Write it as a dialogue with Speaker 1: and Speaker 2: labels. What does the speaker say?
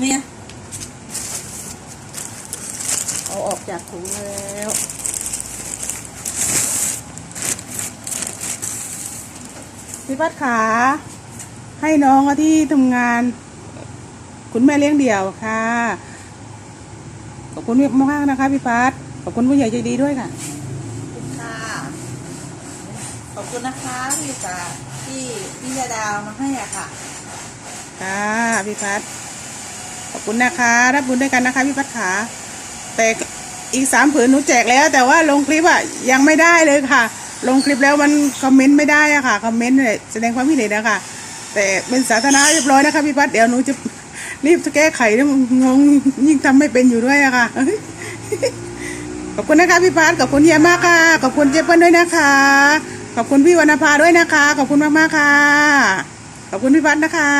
Speaker 1: เนี่ย เอาออกจากถุงแล้ว
Speaker 2: พี่พัดขา ให้น้องที่ทำงาน คุณแม่เลี้ยงเดี่ยวค่ะ ขอบคุณมากนะคะพี่พัดขอบคุณผู้ใหญ่ใจดีด้วยค่ะ
Speaker 1: ขอบคุณค่ะขอบคุณนะคะที่จะที่พี่ยาดาวมาให้อะค่ะ
Speaker 2: ค่ะพี่พัดขอบคุณนะคะรับบุญด้วยกันนะคะพี่พัดขาแต่อีกสามผืนหนูแจกแล้ว แต่ว่าลงคลิปอะยังไม่ได้เลยค่ะ ลงคลิปแล้วมันคอมเมนต์ไม่ได้อะค่ะคอมเมนต์แสดงความคิดเห็นนะคะแต่เป็นสาธารณะเรียบร้อยนะคะพี่พัดเดี๋ยวหนูจะรีบจะแก้ไขนะงงยิ่งทำไม่เป็นอยู่ด้วยอะค่ะขอบคุณนะคะพี่พัดขอบคุณเยี่ยมมากค่ะขอบคุณเจเปิ้ลด้วยนะคะ ขอบคุณพี่วรรณภาด้วยนะคะ ขอบคุณมากๆค่ะ ขอบคุณพี่พัดนะคะ